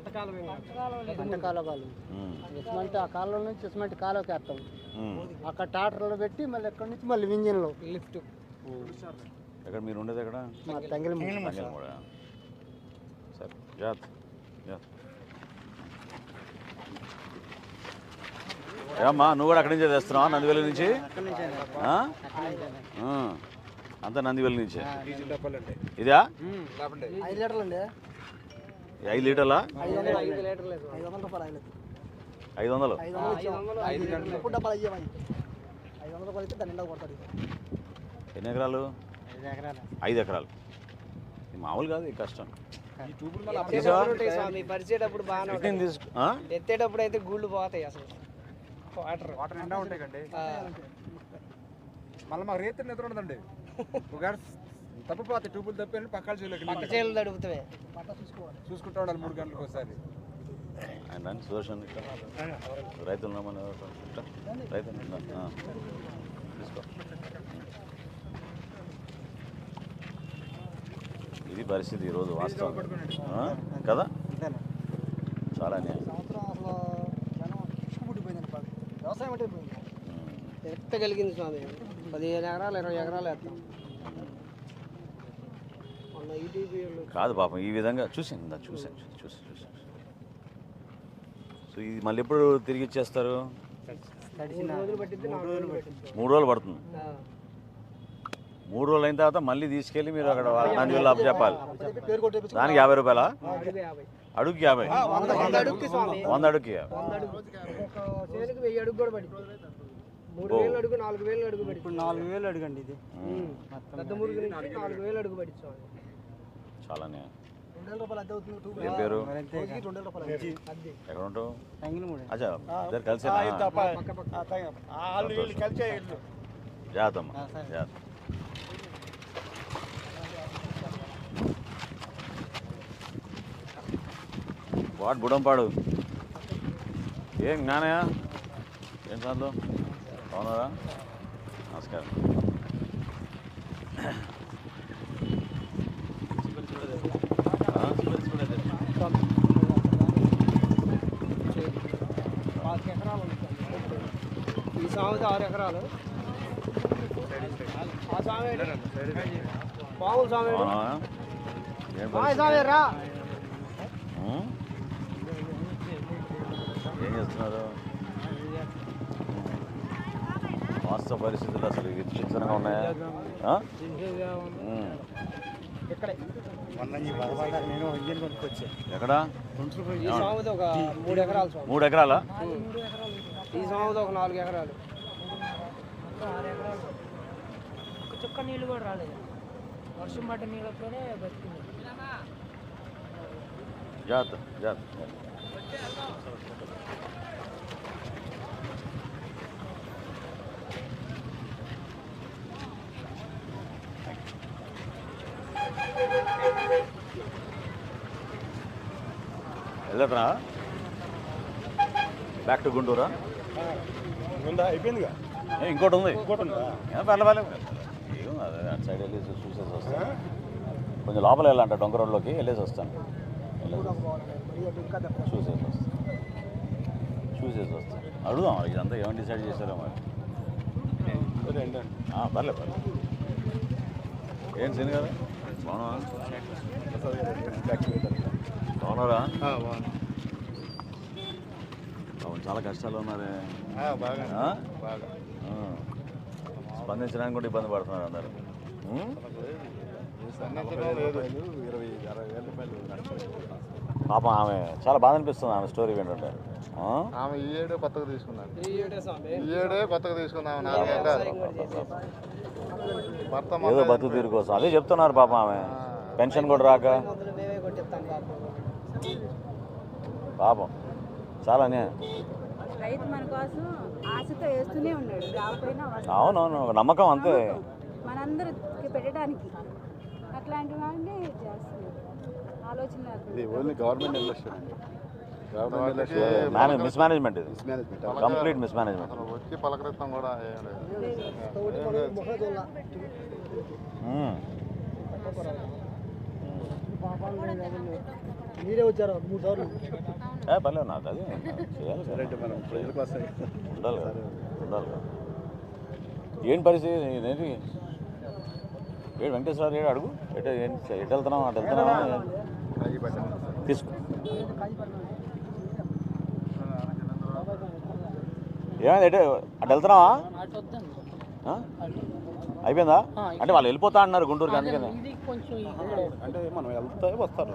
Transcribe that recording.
పంట కాలువలు ఉమ్, ఇసుమంటే ఆ కాలువ నుంచి ఇసుమంటి కాలువకి వేస్తాం. అక్కడ ట్రాక్టర్లో పెట్టి మళ్ళీ ఎక్కడి నుంచి మళ్ళీ ఇంజిన్లో. లిఫ్ట్. ఎక్కడ మీరు ఉండేది ఎక్కడ? మా తంగిలి. సరే జాత్ జాత్ ఏమ్మా నువ్వు కూడా అక్కడి నుంచే తెస్తున్నావా నందివెల్లి నుంచి. అంతా నందివెల్లి నుంచే? ఇదా? ఐదు లీటర్లు అండి ఐదు లీటర్లా? ఐదు వందలు. ఐదు లీటర్లు ఐదు వందల రూపాయలు ఐదు ఐదు వందలు ఐదు వందలు ఇచ్చాం. ఐదు లీటర్లు ఎప్పుడు డబ్బాలు అయ్యామని ఐదు వందల రూపాయలు ఇస్తే దాని నిండా కొడతాడు ఎన్ని ఎకరాలు? ఐదు ఎకరాలు. ఐదు ఎకరాలు ఇది మామూలు కాదు ఈ కష్టం. పరిచేటప్పుడు బాగానే? ఎత్తేటప్పుడు అయితే గుళ్ళు పోతాయి అసలు. వాటర్. వాటర్ నిండా ఉంటాయి కండి. మళ్ళీ మాకు రేతి నిద్ర ఉండదండి. ఒకవేళ తప్పిపోతాయి ట్యూబులు తప్పి పక్కల పక్క చేయలేక చూసుకుంటా ఉండాలి మూడు గంటలకు ఒకసారి. ఆయన రండి సుదర్శన్ ఇక్కడ రైతులు? ఇట్లా. తీసుకో. ఇది పరిస్థితి ఈరోజు వాస్తవం. ఆ? కదా? చాలా వ్యవసాయం అంటే పోయింది. ఉమ్. ఎంత కలిగింది స్వామి. పదిహేను ఎకరాలు ఇరవై ఎకరాలు వేస్తాం కాదు పాపం ఈ విధంగా చూసాను ఇందా చూసాను చూసి చూసి సో ఇది మళ్ళీ ఎప్పుడు తిరిగి ఇచ్చేస్తారు? మూడు రోజులు పడుతుంది. ఆ, మూడు రోజులు అయిన తర్వాత మళ్ళీ తీసుకెళ్ళి మీరు అక్కడ దాని వల్ల చెప్పాలి. దానికి యాభై రూపాయలా? అడుగు యాభై అడుగుకి యాభై. వంద అడుగుకి స్వామి వంద అడుగుకి యాభై. వంద అడుగు ఒక చేనుకి వెయ్యి అడుగు కూడా పడింది మూడు వేలు అడుగు నాలుగు వేలు అడుగు ఇప్పుడు నాలుగు వేలు అడగండి ఇది. ఉమ్. పెద్ద మురుగు నుంచి నాలుగు వేలు అడుగు స్వామి చాలా అన్యాయం. రెండు వేల రూపాయలు అద్దె అవుతుంది టూ ఏం పేరు? ఎక్కడ ఉంటావు అచ్చా ఇద్దరు కలిసి జాతమ్మ జాత వాడు బుడంపాడు. ఏం జ్ఞానయ్య ఏం సార్లు బాగున్నారా? నమస్కారం పాతిక ఎకరాలు ఉంది ఈ సామెత ఆరు ఎకరాలు. ఆ సామె పావులు సామె? సామె రా? ఏం చేస్తున్నారు? వాస్తవ పరిస్థితులు అసలు విచిత్రంగా ఉన్నాయా? ఎక్కడ? మూడు ఎకరాలు మూడు ఎకరాలా? ఈ సామెత ఒక నాలుగు ఎకరాలు. ఒక చుక్క నీళ్ళు కూడా రాలేదు వర్షం పడ్డ నీళ్ళతోనే బతికింది జాత్ జాత్ వెళ్ళట్రా బ్యాక్ టు గుంటూరా అయిపోయిందిగా? ఇంకోటి ఉంది ఇంకోటి ఉందా ఏం పర్లే పర్లే. ఏం అదే అటు సైడ్ వెళ్ళి చూసేసి వస్తాను కొంచెం లోపల వెళ్ళాలంట డొంక రోడ్లోకి వెళ్ళేసి వస్తాను. చూసేసి వస్తాను చూసేసి వస్తాను అడుగుదాం ఇదంతా ఏమైనా డిసైడ్ చేశారో మరి. ఆ, పర్లే పర్లే. ఏం సిని కదా బాగున్నావా? బాగున్నారా? చాలా కష్టాలు ఉన్నారే. బాగా. స్పందించడానికి కూడా ఇబ్బంది పడుతున్నారు అందరు. పాపం ఆమె చాలా బాధ అనిపిస్తుంది ఆమె స్టోరీ వింటుంటే. ఆ? ఆమె ఈ ఏడే కొత్తగా తీసుకున్నాను ఈ ఏడే స్వామి. ఈ ఏడే కొత్తగా తీసుకున్నాము నాలుగు ఎకరాలు భర్త ఏదో బతుకు తీరు కోసం. అదే చెప్తున్నారు పాపం ఆమె. పెన్షన్ కూడా రాక. పాపం. చాలా రైతు మన కోసం ఆశతో వేస్తూనే ఉన్నాడు. రాకపోయినా. అవునవును నమ్మకం అంతే. మనందరికి పెట్టడానికి అట్లాంటి వాడిని చేస్తున్నారు ఆలోచన ఇది ఓన్లీ గవర్నమెంట్ ఎలక్షన్ అండి. Government election manage miss management ఇది. మిస్మేనేజ్మెంట్ కంప్లీట్ మిస్ మేనేజ్మెంట్ అసలు వచ్చి పలకరిస్తాం కూడా. మీరే వచ్చారు మూడు సార్లు. పర్లేదు నాకు అది చేయాలి కదా. ఉండాలి కదా ఉండాలి కదా. ఏంటి పరిస్థితి ఏంటి ఏడు వెంకటేశ్వర ఏడు అడుగు. ఎటు ఏంటి ఎటు వెళ్తున్నావు అటు వెళ్తున్నావా? తీసుకో. ఏమైంది ఎటు అటు వెళ్తున్నావా? ఆ? అయిపోయిందా? అంటే వాళ్ళు వెళ్ళిపోతా అన్నారు గుంటూరుకి అందుకని. ఇది కొంచెం అంటే మనం వెళ్తే వస్తారు.